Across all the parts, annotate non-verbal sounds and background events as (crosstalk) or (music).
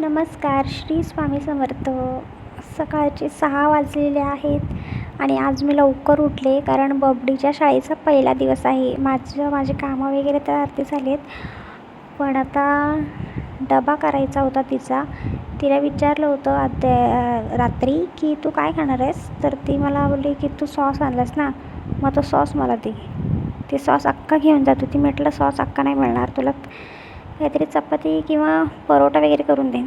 नमस्कार श्री स्वामी समर्थ. सकाळचे सहा वाजलेले आहेत आणि आज मी लवकर उठले कारण बबडीच्या शाळेचा पहिला दिवस आहे. माझं माझे कामं वगैरे तर आरती झाले आहेत पण आता डबा करायचा होता तिचा. तिला विचारलं होतं आद्या रात्री की तू काय खाणार आहेस? तर ती मला बोलली की तू सॉस आणलास ना मग तो सॉस मला दे. ते सॉस अख्खा घेऊन जात होती. म्हटलं सॉस अख्खा नाही मिळणार तुला काहीतरी चपाती किंवा परोटा वगैरे करून दे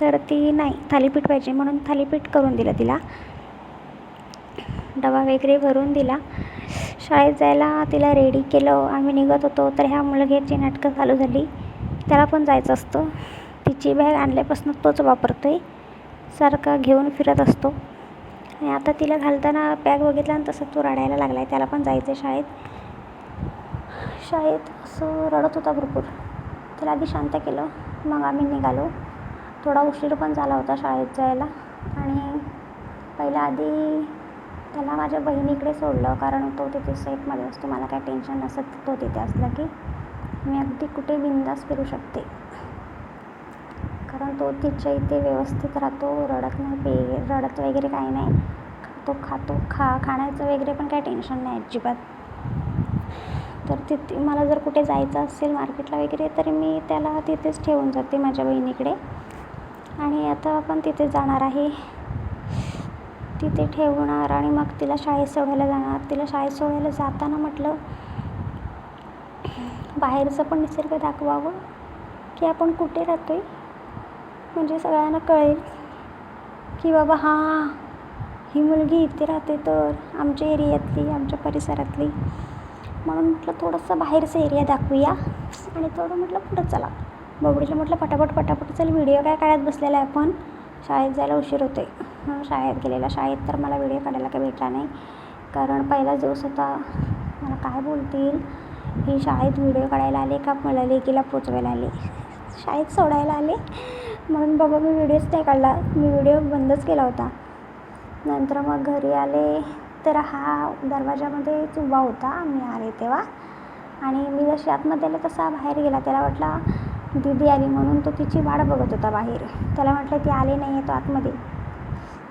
तर ती नाही थालीपीठ पाहिजे म्हणून थालीपीठ करून दिलं तिला. डबा वगैरे भरून दिला. शाळेत जायला तिला रेडी केलं. आम्ही निघत होतो. तर ह्या मुलग्याची नाटकं चालू झाली. त्याला पण जायचं असतं. तिची बॅग आणल्यापासून तोच वापरतो आहे सारखा घेऊन फिरत असतो. आणि आता तिला घालताना बॅग बघितला आणि तसं तो रडायला लागला आहे त्याला पण जायचं आहे शाळेत. शाळेत असं रडत होता भरपूर. त्याला आधी शांत केलं. मग आम्ही निघालो. थोडा उशीर पण झाला होता शाळेत जायला. आणि पहिल्या आधी त्याला माझ्या बहिणीकडे सोडलं कारण तो तिथे सेफमध्ये असतो. मला काय टेन्शन नसत तो तिथे असला की मी अगदी कुठे बिंदास फिरू शकते. कारण तो तिच्या इथे व्यवस्थित राहतो रडत नाही पे रडत वगैरे काही नाही. तो खातो खा खाण्याचं वगैरे पण काही टेन्शन नाही अजिबात. तर तिथे मला जर कुठे जायचं असेल मार्केटला वगैरे तर मी त्याला तिथेच ठेवून जाते माझ्या बहिणीकडे. आणि आता आपण तिथे जाणार आहे. तिथे ठेवणार आणि मग तिला शाळेत सोडायला जाणार. तिला शाळेत सोडायला जाताना म्हटलं बाहेरचं पण निसर्ग दाखवावं की आपण कुठे राहतो आहे म्हणजे सगळ्यांना कळेल की बाबा हां ही मुलगी इथे राहते तर आमच्या एरियातली आमच्या परिसरातली. म्हणून म्हटलं थोडंसं बाहेरचं एरिया दाखवूया. आणि थोडं म्हटलं पुढं चला. बबडीला म्हटलं पटापट पटापट चल व्हिडिओ काय काढत बसलेला आहे आपण. शाळेत जायला उशीर होते म्हणून शाळेत गेलेला. शाळेत तर मला व्हिडिओ काढायला काही भेटला नाही. कारण पहिला दिवस होता. मला काय बोलतील? ही शाळेत व्हिडिओ काढायला आले का? मला लेकीला पोचवायला आले. शाळेत सोडायला आले. म्हणून बाबा मी व्हिडिओच नाही काढला. मी व्हिडिओ बंदच केला होता. नंतर मग घरी आले. तर हा दरवाजामध्येच उभा होता. मी आले तेव्हा. आणि मी जशी आतमध्ये आले तसा बाहेर गेला. त्याला वाटला दीदी आली म्हणून तो तिची वाट बघत होता बाहेर. त्याला म्हटलं ती आली नाही आहे तो आतमध्ये.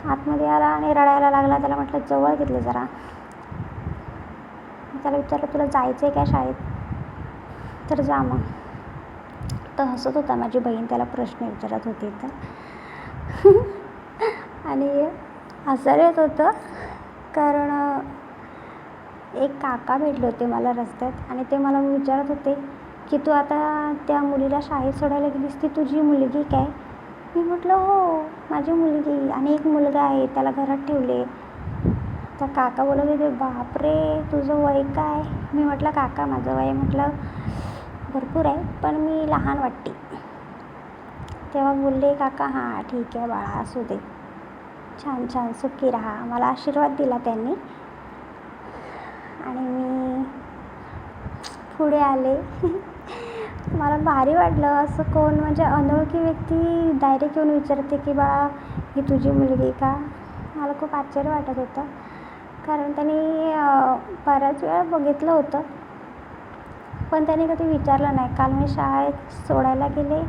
आतमध्ये आला आणि रडायला लागला. त्याला म्हटलं जवळ घेतलं जरा. त्याला विचारलं तुला जायचं आहे काय शाळेत? तर जा मग. तर हसत होता. माझी बहीण त्याला प्रश्न विचारत होती तर. (laughs) आणि हसायला येत होतं. कारण एक काका भेटले होते मला रस्त्यात आणि ते मला विचारत होते की तू आता त्या मुलीला शाळेत सोडायला गेलीस ती तुझी मुलगी काय? मी म्हटलं हो माझी मुलगी आणि एक मुलगा आहे त्याला घरात ठेवले. तर काका बोलत होते बापरे तुझं वय काय? मी म्हटलं काका माझं वय म्हटलं भरपूर आहे पण मी लहान वाटते. तेव्हा बोलले काका हां ठीक आहे बाळा असू दे. छान छान सुखी राहा. मला आशीर्वाद दिला त्यांनी. आणि मी पुढे आले. (laughs) मला भारी वाटलं. असं कोण म्हणजे अनोळखी व्यक्ती डायरेक्ट येऊन विचारते की बाळा ही तुझी मुलगी का? मला खूप आश्चर्य वाटत होतं. कारण त्यांनी बऱ्याच वेळा बघितलं होतं. पण त्याने कधी विचारलं नाही. काल मी शाळेत सोडायला गेले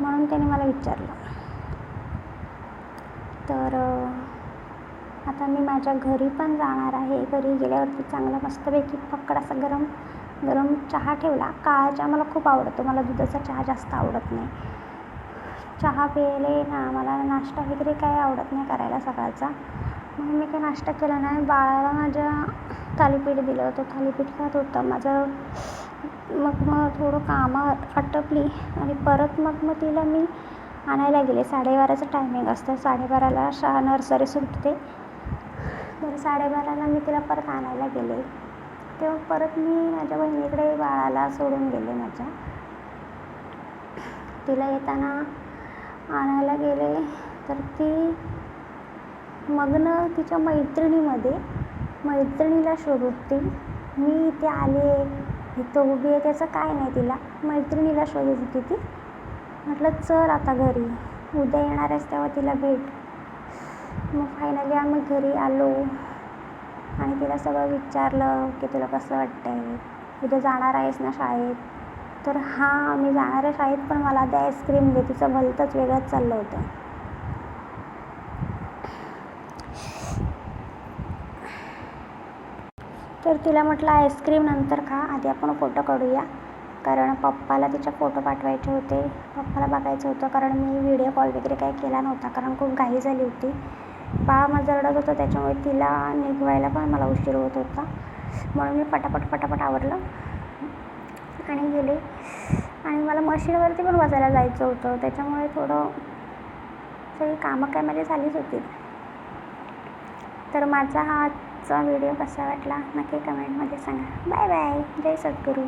म्हणून त्याने मला विचारलं. तर आता मी माझ्या घरी पण जाणार आहे. घरी गेल्यावरती चांगला मस्तपैकी फक्कड असा गरम गरम चहा ठेवला. काळा चहा मला खूप आवडतो. मला दुधाचा चहा जास्त आवडत नाही. चहा प्यायला ना मला नाश्ता वगैरे काय आवडत नाही करायला सकाळचा. म्हणून मी काही नाश्ता केला नाही. बाळाला माझ्या थालीपीठ दिलं होतं. थालीपीठ खात होतं. माझं मग मग थोडं कामं आटपली आणि परत मग मग तिला मी आणायला गेले. साडेबाराचं टायमिंग असतं. साडेबाराला शाळा नर्सरी सुटते. तर साडेबाराला मी तिला परत आणायला गेले. तेव्हा परत मी माझ्या बहिणीकडे बाळाला सोडून गेले माझ्या. तिला येताना आणायला गेले. तर ती मग्न तिच्या मैत्रिणीमध्ये मैत्रिणीला शोधत ती मी इथे आले इथं उभी आहे. त्याचं काय नाही तिला. मैत्रिणीला शोधत होती ती म्हटलं चल आता घरी. उद्या येणार आहेस तेव्हा तिला भेट. मग फायनली आम्ही घरी आलो आणि तिला सगळं विचारलं की तुला कसं वाटतं आहे उद्या जाणार आहेस ना शाळेत? तर हां मी जाणार आहे शाळेत पण मला ते आईस्क्रीम दे. तिचं भलतंच वेगळंच चाललं होतं. तर तिला म्हटलं आईस्क्रीम नंतर खा. आधी आपण फोटो काढूया. कारण पप्पाला तिच्या फोटो पाठवायचे होते. पप्पाला बघायचं होतं कारण मी व्हिडिओ कॉल वगैरे काही केला नव्हता. कारण खूप घाई झाली होती. बाळ माझं रडत होतं त्याच्यामुळे तिला निघवायला पण मला उशीर होत होता. म्हणून मी पटापट पटापट आवरलं आणि गेले. आणि मला मशीनवरती पण बसायला जायचं होतं. त्याच्यामुळे थोडं सगळी कामं काय माझी झालीच होती. तर माझा हा आजचा व्हिडिओ कसा वाटला नक्की कमेंटमध्ये सांगा. बाय बाय जय सद्गुरू.